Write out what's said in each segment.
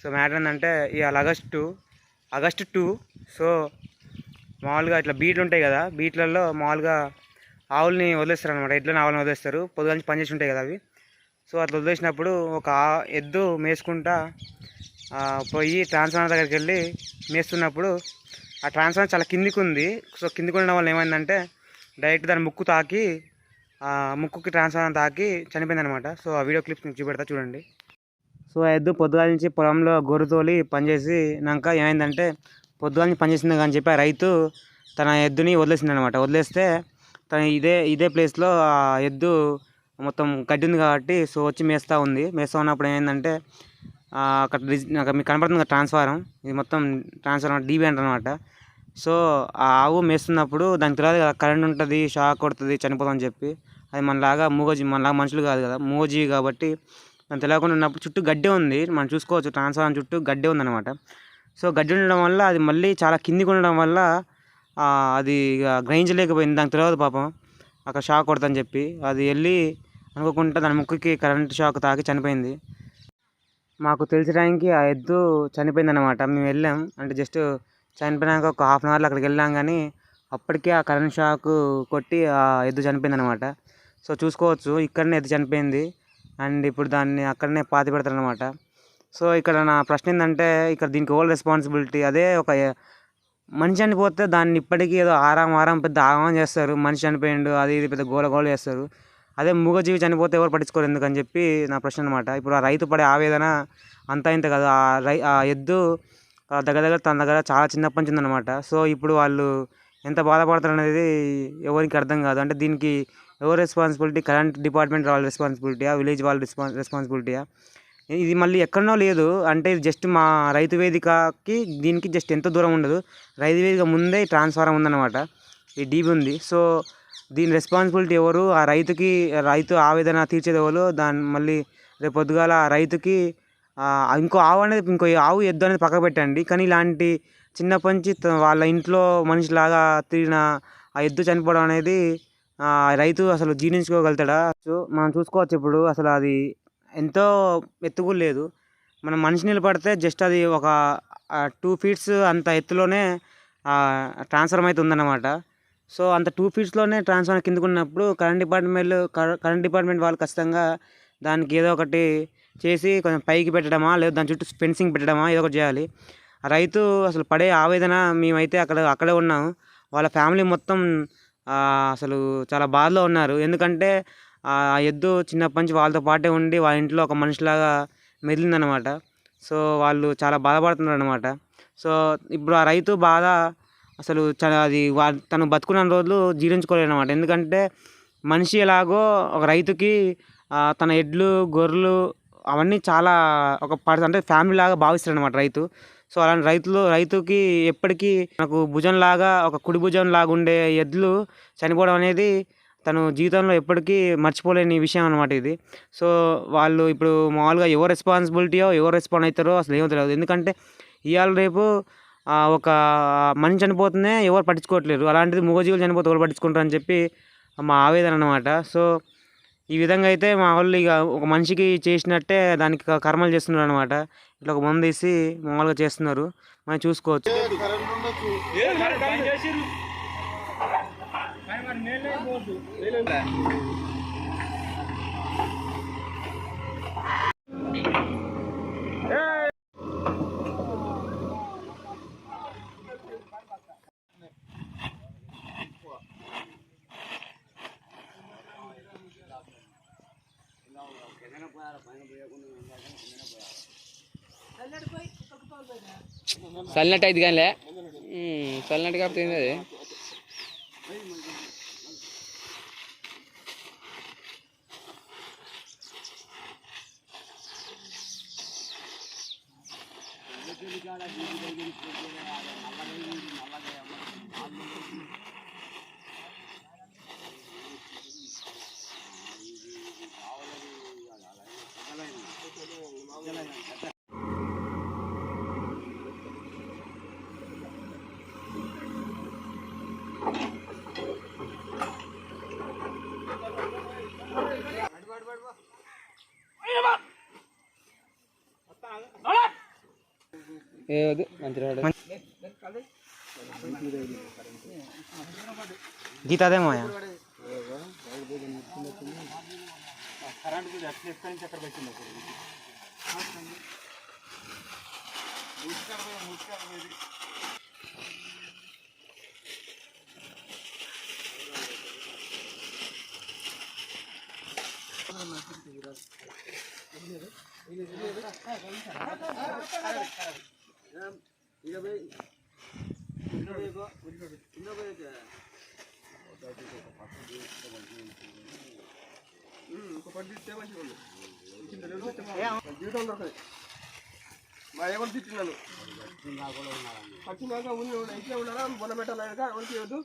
So matter ఏంటంటే ఇవాళ August August two so మామూలుగా ఇట్లా బీట్లు ఉంటాయి కదా బీట్లలో మామూలుగా ఆవుల్ని వదిలేస్తారు అనమాట ఎడ్లని ఆవులని వదిలేస్తారు పొద్దుగా నుంచి పనిచేసి ఉంటాయి కదా అవి. సో అట్లా వదిలేసినప్పుడు ఒక ఎద్దు మేసుకుంటా పోయి ట్రాన్స్ఫార్మర్ దగ్గరికి వెళ్ళి మేస్తున్నప్పుడు ఆ ట్రాన్స్ఫార్మర్ చాలా కిందికి ఉంది. సో కిందికి ఉండడం వల్ల ఏమైందంటే డైరెక్ట్ దాని ముక్కు తాకి ముక్కుకి ట్రాన్స్ఫార్మర్ తాకి చనిపోయింది అనమాట సో ఆ వీడియో క్లిప్స్ మీకు చూపెడతా చూడండి. సో ఆ ఎద్దు పొద్దుగాల నుంచి పొలంలో గొర్రె తోలి పనిచేసినాక ఏమైందంటే పొద్దుగాల నుంచి పనిచేసింది అని చెప్పి రైతు తన ఎద్దుని వదిలేసింది అనమాట వదిలేస్తే తన ఇదే ఇదే ప్లేస్లో ఆ ఎద్దు మొత్తం గడ్డి ఉంది కాబట్టి సో వచ్చి మేస్తూ ఉంది. మేస్తూ ఉన్నప్పుడు ఏమైందంటే అక్కడ రిజ్- మీకు కనపడుతుంది కదా ట్రాన్స్ఫారం ఇది మొత్తం ట్రాన్స్ఫారం డీబీ అంటారనమాట సో ఆ ఆవు మేస్తున్నప్పుడు దానికి తెలియదు కరెంట్ ఉంటుంది షాక్ కొడుతుంది చనిపోతుందని చెప్పి. అది మనలాగా మూగజీవి మనలాగా మనుషులు కాదు కదా మూగజీవి కాబట్టి దాన్ని తెలియకుండా ఉన్నప్పుడు చుట్టూ గడ్డే ఉంది. మనం చూసుకోవచ్చు ట్రాన్స్ఫార్మర్ చుట్టూ గడ్డే ఉందన్నమాట. సో గడ్డి ఉండడం వల్ల అది మళ్ళీ చాలా కిందికి ఉండడం వల్ల అది ఇక గ్రహించలేకపోయింది. దానికి తెలియదు పాపం. అక్కడ షాక్ కొడతాని చెప్పి. అది వెళ్ళి అనుకోకుండా దాని ముక్కుకి కరెంట్ షాక్ తాకి చనిపోయింది. మాకు తెలిసిన టైంకి ఆ ఎద్దు చనిపోయింది అనమాట మేము వెళ్ళాం. అంటే జస్ట్ చనిపోయినాక ఒక హాఫ్ అన్ అవర్లో అక్కడికి వెళ్ళాం కానీ అప్పటికే ఆ కరెంట్ షాక్ కొట్టి ఆ ఎద్దు చనిపోయింది అనమాట సో చూసుకోవచ్చు ఇక్కడనే ఎద్దు చనిపోయింది. అండ్ ఇప్పుడు దాన్ని అక్కడనే పాతి పెడతారనమాట. సో ఇక్కడ నా ప్రశ్న ఏంటంటే ఇక్కడ దీనికి ఓల్ రెస్పాన్సిబిలిటీ అదే ఒక మనిషి చనిపోతే దాన్ని ఇప్పటికీ ఏదో ఆరాం ఆరాం పెద్ద ఆరామం చేస్తారు. మనిషి చనిపోయిండు అది ఇది పెద్ద గోల గోల చేస్తారు. అదే మూగజీవి చనిపోతే ఎవరు పట్టించుకోరు ఎందుకని చెప్పి నా ప్రశ్న అనమాట ఇప్పుడు ఆ రైతు పడే ఆవేదన అంతా ఇంత కాదు. ఆ రై ఆ ఎద్దు దగ్గర దగ్గర తన దగ్గర చాలా చిన్నప్పటి నుంచి ఉందన్నమాట. సో ఇప్పుడు వాళ్ళు ఎంత బాధపడతారు అనేది ఎవరికి అర్థం కాదు. అంటే దీనికి ఎవరు రెస్పాన్సిబిలిటీ కరెంట్ డిపార్ట్మెంట్ వాళ్ళ రెస్పాన్సిబిలిటీయా విలేజ్ వాళ్ళ రెస్పాన్స్ రెస్పాన్సిబిలిటీయా ఇది మళ్ళీ ఎక్కడనో లేదు. అంటే ఇది జస్ట్ మా రైతు వేదికకి దీనికి జస్ట్ ఎంత దూరం ఉండదు. రైతు వేదిక ముందే ట్రాన్స్ఫారం ఉందన్నమాట. ఈ డీబీ ఉంది. సో దీని రెస్పాన్సిబిలిటీ ఎవరు? ఆ రైతుకి రైతు ఆవేదన తీర్చేది ఎవరు? దాని మళ్ళీ రేపు పొద్దుగాల ఆ రైతుకి ఇంకో ఆవు అనేది ఇంకో ఆవు ఎద్దు అనేది పక్క పెట్టండి. కానీ ఇలాంటి చిన్నప్పటి నుంచి వాళ్ళ ఇంట్లో మనిషిలాగా తిరిగిన ఆ ఎద్దు చనిపోవడం అనేది రైతు అసలు జీర్ణించుకోగలుగుతాడా? సో మనం చూసుకోవచ్చు ఇప్పుడు. అసలు అది ఎంతో ఎత్తు కూడా లేదు. మనం మనిషి నిలబడితే జస్ట్ అది ఒక టూ ఫీట్స్ అంత ఎత్తులోనే ట్రాన్స్ఫర్మ్ అయితే ఉందన్నమాట సో అంత టూ ఫీట్స్లోనే ట్రాన్స్ఫార్మర్ కిందకు ఉన్నప్పుడు కరెంట్ డిపార్ట్మెంట్ కరెంట్ డిపార్ట్మెంట్ వాళ్ళు ఖచ్చితంగా దానికి ఏదో ఒకటి చేసి కొంచెం పైకి పెట్టడమా లేదా దాని చుట్టూ ఫెన్సింగ్ పెట్టడమా ఏదో ఒకటి చేయాలి. ఆ రైతు అసలు పడే ఆవేదన మేమైతే అక్కడ అక్కడే ఉన్నాం. వాళ్ళ ఫ్యామిలీ మొత్తం అసలు చాలా బాధలో ఉన్నారు. ఎందుకంటే ఆ ఎద్దు చిన్నప్పటి నుంచి వాళ్ళతో పాటే ఉండి వాళ్ళ ఇంట్లో ఒక మనిషిలాగా మెదిలిందనమాట. సో వాళ్ళు చాలా బాధపడుతున్నారు అనమాట సో ఇప్పుడు ఆ రైతు బాధ అసలు చాలా అది వా తను బతుకున్న రోజులు జీర్ణించుకోలేదు అనమాట ఎందుకంటే మనిషి ఎలాగో ఒక రైతుకి తన ఎడ్లు గొర్రెలు అవన్నీ చాలా ఒక పర్సన్ అంటే ఫ్యామిలీ లాగా భావిస్తాడు అనమాట రైతు. సో అలాంటి రైతులు రైతుకి ఎప్పటికీ మనకు భుజంలాగా ఒక కుడి భుజం లాగా ఉండే ఎద్దులు చనిపోవడం అనేది తను జీవితంలో ఎప్పటికీ మర్చిపోలేని విషయం అనమాట ఇది. సో వాళ్ళు ఇప్పుడు మామూలుగా ఎవరు రెస్పాన్సిబిలిటీయో ఎవరు రెస్పాండ్ అవుతారో అసలు ఏమో తెలియదు ఎందుకంటే ఇవాళ రేపు ఒక మనిషి చనిపోతుందే ఎవరు పట్టించుకోవట్లేరు. అలాంటిది మూగజీవులు చనిపోతే ఎవరు పట్టించుకుంటారు అని చెప్పి మా ఆవేదన అనమాట సో ఈ విధంగా అయితే మా వాళ్ళు ఇక ఒక మనిషికి చేసినట్టే దానికి కర్మలు చేస్తున్నారు అనమాట ఇట్లా ఒక మందు వేసి మామూలుగా చేస్తున్నారు. మనం చూసుకోవచ్చు. చల్లినట్టు అయితే కానీ చల్లినట్టు కాబట్టి ఏంది అది ఏ వద్దు మంచి రాడు గీత అదేమో మా ఎవరు తిట్టినాను పచ్చినాక ఉన్ని ఇట్లా ఉన్నారా బొన్న పెట్టాలనక ఎవరికి ఇవ్వద్దు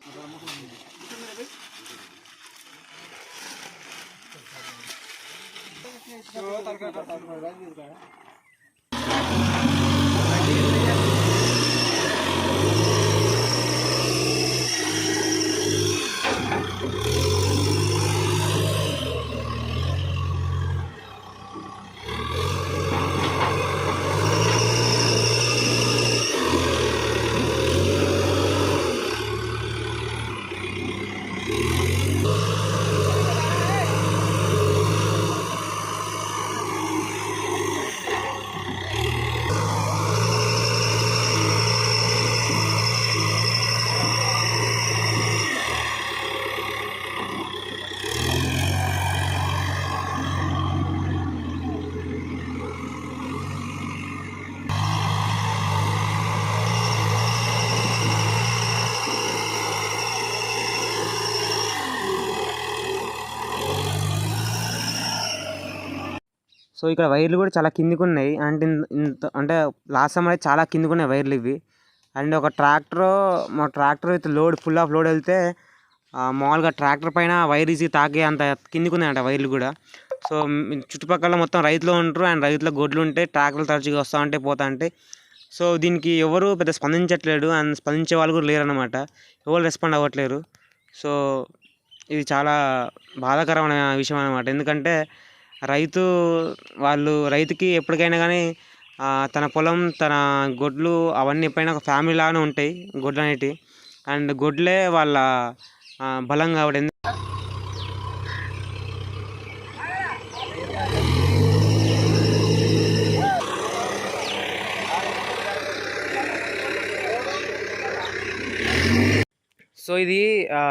సో ఇక్కడ వైర్లు కూడా చాలా కిందికి ఉన్నాయి అంటే ఇంత అంటే లాస్ట్ టైం అయితే చాలా కిందికి ఉన్నాయి వైర్లు ఇవి. అండ్ ఒక ట్రాక్టర్ మా tractor with load full of load వెళ్తే మామూలుగా ట్రాక్టర్ పైన వైర్ ఈజీ తాకే అంత కిందికి ఉన్నాయంట వైర్లు కూడా. సో చుట్టుపక్కల మొత్తం రైతులు ఉంటారు. అండ్ రైతుల గొడ్లు ఉంటే ట్రాక్టర్లు తరచుగా వస్తూ ఉంటే పోతా ఉంటే. సో దీనికి ఎవరు పెద్ద స్పందించట్లేడు అండ్ స్పందించే వాళ్ళు కూడా లేరన్నమాట. ఎవరు రెస్పాండ్ అవ్వట్లేరు. సో ఇది చాలా బాధాకరమైన విషయం అనమాట ఎందుకంటే రైతు వాళ్ళు రైతుకి ఎప్పటికైనా కానీ తన పొలం తన గొడ్లు అవన్నీ ఎప్పుడైనా ఒక ఫ్యామిలీ లాగానే ఉంటాయి గొడ్లు అనేటివి అండ్ గొడ్లే వాళ్ళ బలం కాబట్టి సో ఇది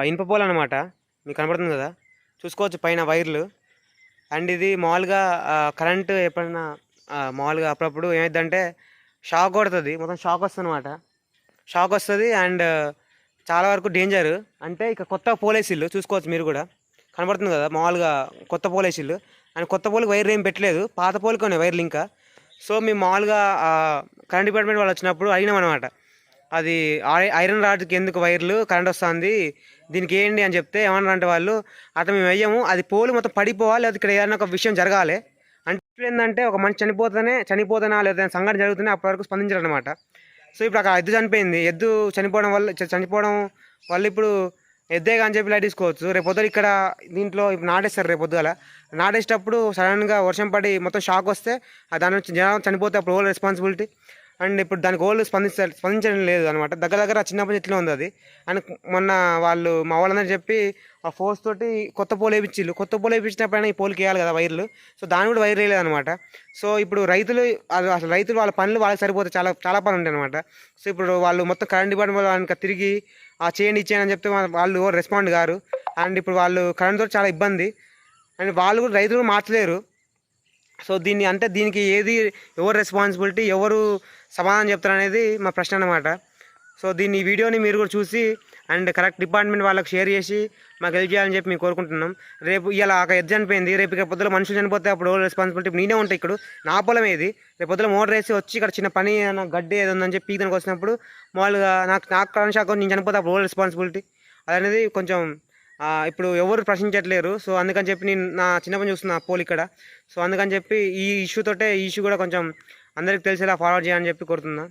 ఇనుప పోల్ అనమాట మీకు కనపడుతుంది కదా? చూసుకోవచ్చు పైన వైర్లు. అండ్ ఇది మామూలుగా కరెంటు ఎప్పుడైనా మామూలుగా అప్పుడప్పుడు ఏమైందంటే షాక్ కొడుతుంది. మొత్తం షాక్ వస్తుంది అనమాట షాక్ వస్తుంది అండ్ చాలా వరకు డేంజర్ అంటే ఇక కొత్త పోలేసిల్లు చూసుకోవచ్చు మీరు కూడా. కనబడుతుంది కదా మామూలుగా కొత్త పోలేసిల్లు అండ్ కొత్త పోలికి వైర్ ఏం పెట్టలేదు. పాత పోలికి ఉన్నాయి వైర్లు ఇంకా. సో మేము మామూలుగా కరెంట్ డిపార్ట్మెంట్ వాళ్ళు వచ్చినప్పుడు అడిగినాం అనమాట అది ఐరన్ రాడ్కి ఎందుకు వైర్లు కరెంట్ వస్తుంది? దీనికి ఏంటి అని చెప్తే ఏమన్నారు అంటే వాళ్ళు అట్లా మేము వెయ్యము అది పోలు మొత్తం పడిపోవాలి అది ఇక్కడ ఏదైనా ఒక విషయం జరగాలి. అంటే ఏంటంటే ఒక మనిషి చనిపోతేనే చనిపోతేనా లేదా సంఘటన జరుగుతూనే అప్పటి వరకు స్పందించారనమాట సో ఇప్పుడు అక్కడ ఎద్దు చనిపోయింది. ఎద్దు చనిపోవడం వల్ల చనిపోవడం వల్ల ఇప్పుడు ఎద్దే అని చెప్పి లైట్ తీసుకోవచ్చు. రేపు ఇక్కడ దీంట్లో ఇప్పుడు నాటేస్తారు రేపు పొద్దుగల. నాటేసేటప్పుడు సడన్గా వర్షం పడి మొత్తం షాక్ వస్తే దాని నుంచి జనం చనిపోతే అప్పుడు ఓల్ రెస్పాన్సిబిలిటీ. అండ్ ఇప్పుడు దానికి ఓళ్ళు స్పందించ స్పందించడం లేదు అనమాట దగ్గర దగ్గర చిన్నప్పటి నుంచి ఇట్లా ఉంది అది. అండ్ మొన్న వాళ్ళు మా వాళ్ళందరూ చెప్పి ఆ ఫోర్స్ తోటి కొత్త పోలు వేయించిల్లు కొత్త పోలు వేయించినప్పుడైనా ఈ పోలుకి వేయాలి కదా వైర్లు. సో దాని కూడా వైర్ వేయలేదు అనమాట సో ఇప్పుడు రైతులు అసలు రైతులు వాళ్ళ పనులు వాళ్ళకి సరిపోతే చాలా చాలా పనులు ఉంటాయి అనమాట సో ఇప్పుడు వాళ్ళు మొత్తం కరెంట్ డిపార్ట్మెంట్ వాళ్ళకి తిరిగి ఆ చేయండి ఇచ్చేయండి అని చెప్తే వాళ్ళు రెస్పాండ్ కారు. అండ్ ఇప్పుడు వాళ్ళు కరెంట్తో చాలా ఇబ్బంది. అండ్ వాళ్ళు కూడా రైతులు కూడా మార్చలేరు. సో దీన్ని అంటే దీనికి ఏది ఎవరు రెస్పాన్సిబిలిటీ ఎవరు సమాధానం చెప్తారు అనేది మా ప్రశ్న అన్నమాట. సో దీన్ని ఈ వీడియోని మీరు కూడా చూసి అండ్ కరెక్ట్ డిపార్ట్మెంట్ వాళ్ళకి షేర్ చేసి మాకు హెల్ప్ చేయాలని చెప్పి మేము కోరుకుంటున్నాం. రేపు ఇలా ఒక ఎద్దు చనిపోయింది రేపు ఇక పొద్దున మనుషులు చనిపోతే అప్పుడు రెస్పాన్సిబిలిటీ నేనే ఉంటాయి ఇక్కడ. నా పొలం ఏది? రేపు పొద్దున మోటార్ వేసి వచ్చి ఇక్కడ చిన్న పని ఏదైనా గడ్డి ఏదో ఉందని చెప్పి పీకడానికి వచ్చినప్పుడు మామూలుగా నాకు నాకు కరెంట్ షాక్ నేను చనిపోతే అప్పుడు ఎవరు రెస్పాన్సిబిలిటీ అనేది కొంచెం ఇప్పుడు ఎవరు ప్రశ్నించట్లేరు. సో అందుకని చెప్పి నేను నా చిన్నప్పటి నుంచి చూస్తున్నా పోల్ ఇక్కడ. సో అందుకని చెప్పి ఈ ఇష్యూ తోటే ఈ ఇష్యూ కూడా కొంచెం అందరికి తెలిసేలా ఫార్వర్డ్ చేయాలని చెప్పి కోరుతున్నా.